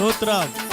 స్తోత్రం ధవల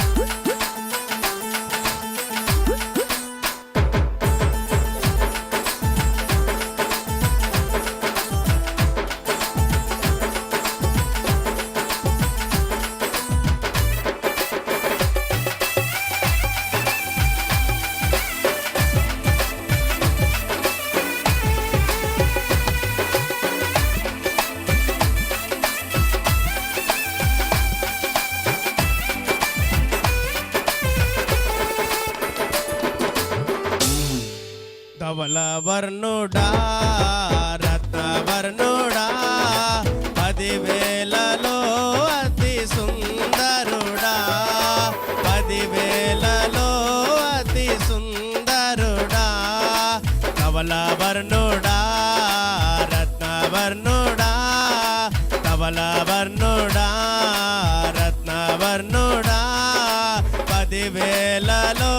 పది వేలలో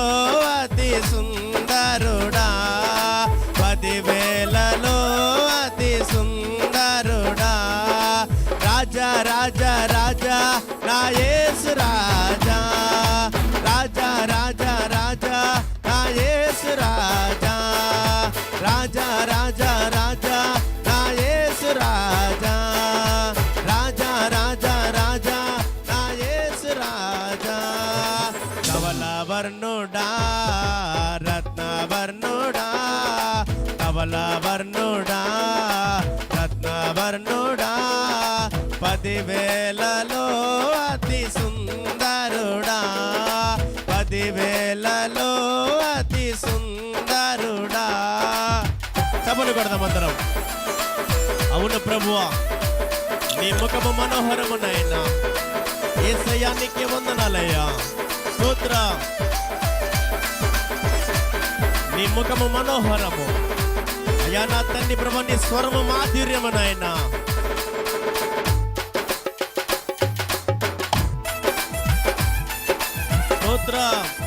అతి సుందరుడా. పది వేలలో అతి సుందరుడా. రాజా రాజా రాజా నా యేసు రాజా. రాజా రాజా రాజా నా యేసు రాజా. రాజా రాజా రాజా నా యేసు రాజా. కవల రత్నవర్ణుడా పదివేలలో అతి సుందరుడా పదివేలలో అతి సుందరుడా. చపలు కొడదాం అందరం. అవును ప్రభువా నీ ముఖము మనోహరము నాయనా. ఏసయ్యా నీకే వందనాలయ్యా. సూత్ర నీ ముఖము మనోహరము. అయ్యా నా తండ్రి ప్రభు నీ స్వరము మాధుర్యము నాయన. స్తోత్రం.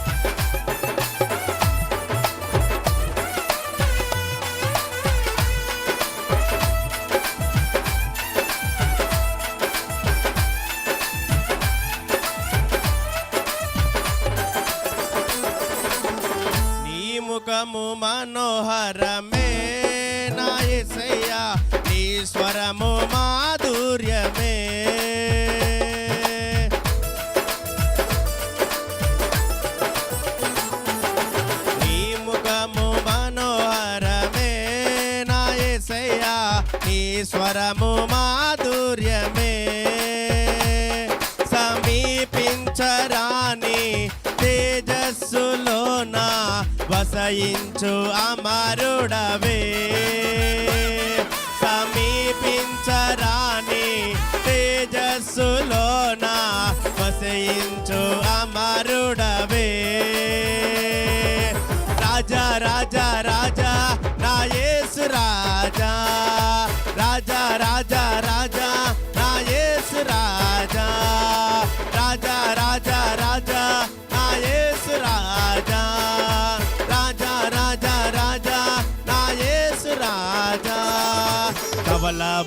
వసయించు అమరుడవే.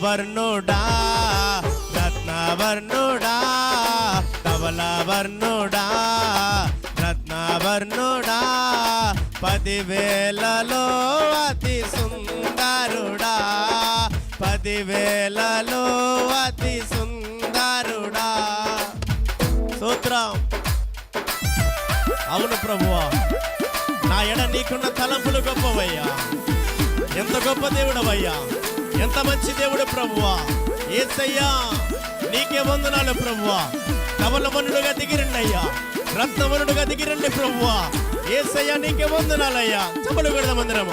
వర్ణుడా రత్నవర్ణుడా ధవలవర్ణుడా రత్నవర్ణుడా వర్ణుడా పదివేలలో అతి సుందరుడా పదివేలలో అతి సుందరుడా. సూత్రం. అవును ప్రభువా నా ఎడ నీకున్న తలంపులు గొప్పవయ్యా. ఎంత గొప్ప దేవుడవయ్యా. ఎంత మంచి దేవుడు ప్రభువా? ఏసయ్యా నీకే వందనాలు ప్రభువా. కవలమనుడుగా దిగిరండయ్యా రత్నవనుడుగా దిగిరండి ప్రభువా. ఏసయ్యా నీకే వందనాలయ్యా. చెప్పలు పెడదాం అందరము.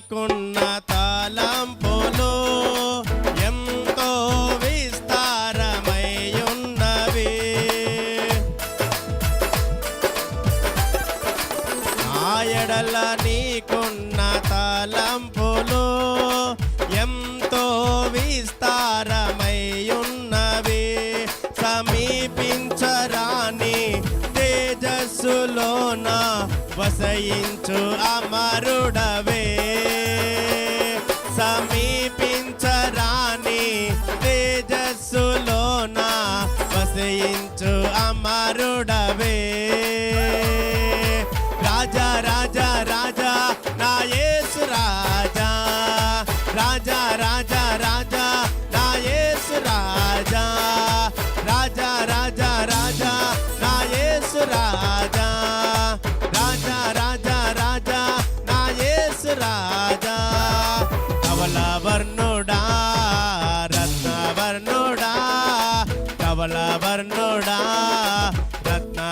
నీకున్న తలంపులు ఎంతో విస్తారమై ఉన్నవి నా వసయించు అమరుడవే. సమీపించరాని తేజస్సులోన వసయించు అమరుడవే.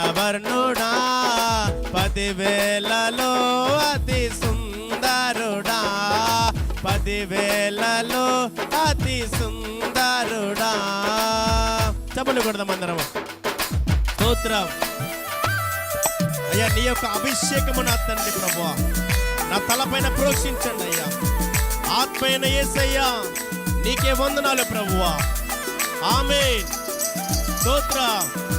వర్ణుడా పదివేలలో అతి సుందరుడా. పదివేలలో అతి సుందరుడా. చప్పలు కొడదాం అందరం స్తోత్రం. అయ్యా నీ యొక్క అభిషేకము నా తండ్రి ప్రభు. నా తలపైన ప్రోక్షించండి అయ్యా. ఆత్మైన ఏసయ్యా నీకే వందనాలు ప్రభువా. ఆమె స్తోత్రం.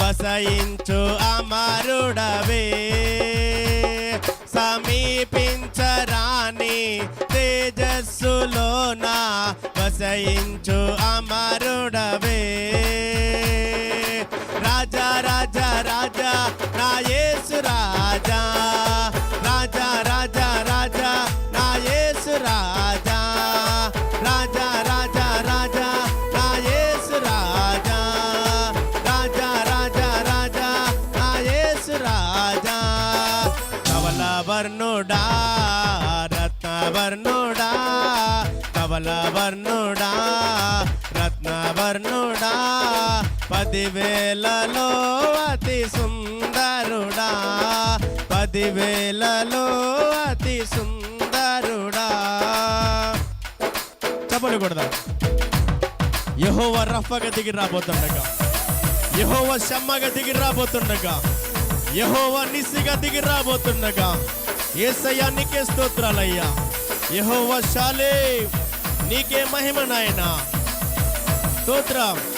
వసయించు అమరుడవే. సమీపించరాని తేజస్సులోన వసయించు అమరుడవే. రాజా రాజా రాజా నా యేసు రాజా. పదివేలలో అతి సుందరుడా. పదివేలలో అతి సుందరుడా. చెప్పలు కొడదాం. యహోవ రఫగా దిగి రాబోతుండగా. యహోవ షమ్మగా దిగి రాబోతుండగా. యహోవ నిసిగా దిగి రాబోతుండగా. ఏసయ్యా నీకే స్తోత్రాలయ్యా. యహోవ శాలే నీకే మహిమ నాయనా. స్తోత్రం.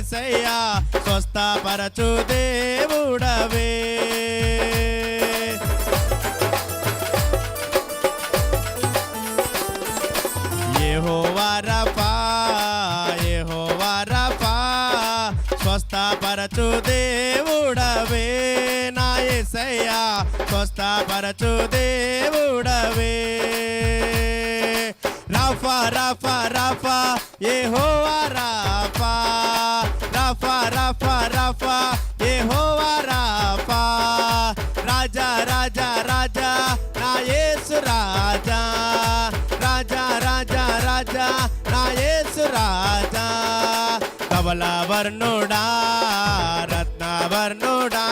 నా స్వస్థపరచు దేవుడవే. యెహోవా రఫా స్వస్థపరచు దేవుడవే. నా యేసయ్యా స్వస్థపరచు దేవుడవే. రఫా రఫా రఫా యెహోవా రఫా రాఫా రాఫా రాఫా ఏ హోవా రాఫా. రాజా రాజా రాజా నా యేసు రాజా. రాజా రాజా రాజా నా యేసు రాజా. కవల వర్ణుడా రత్న వర్ణుడా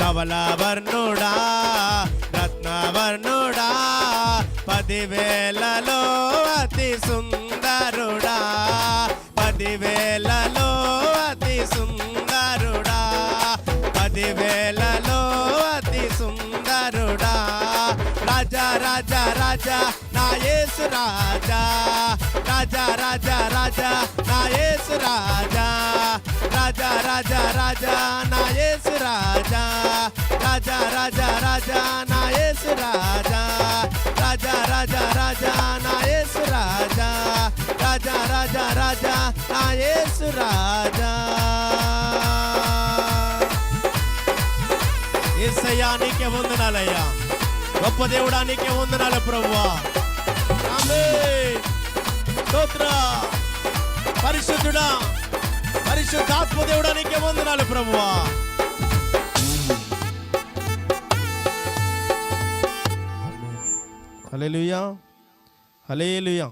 కవల వర్ణుడా రత్న వర్ణుడా పదివేలలో రాజా నా యేసు రాజా రాజా రాజా రాజా నా యేసు రాజా రాజా రాజా రాజా నా యేసు రాజా రాజా రాజా రాజా నా యేసు రాజా రాజా రాజా రాజా నా యేసు రాజా రాజా రాజా రాజా నా యేసు రాజా ఏసయ్యా నీకే వందనాలయ్యా గొప్ప దేవుడా నీకే వందనాలు ప్రభువా. స్తోత్ర. పరిశుద్ధుడా పరిశుద్ధాత్మ దేవుడా నీకే వందనాలు ప్రభువా. Hallelujah hallelujah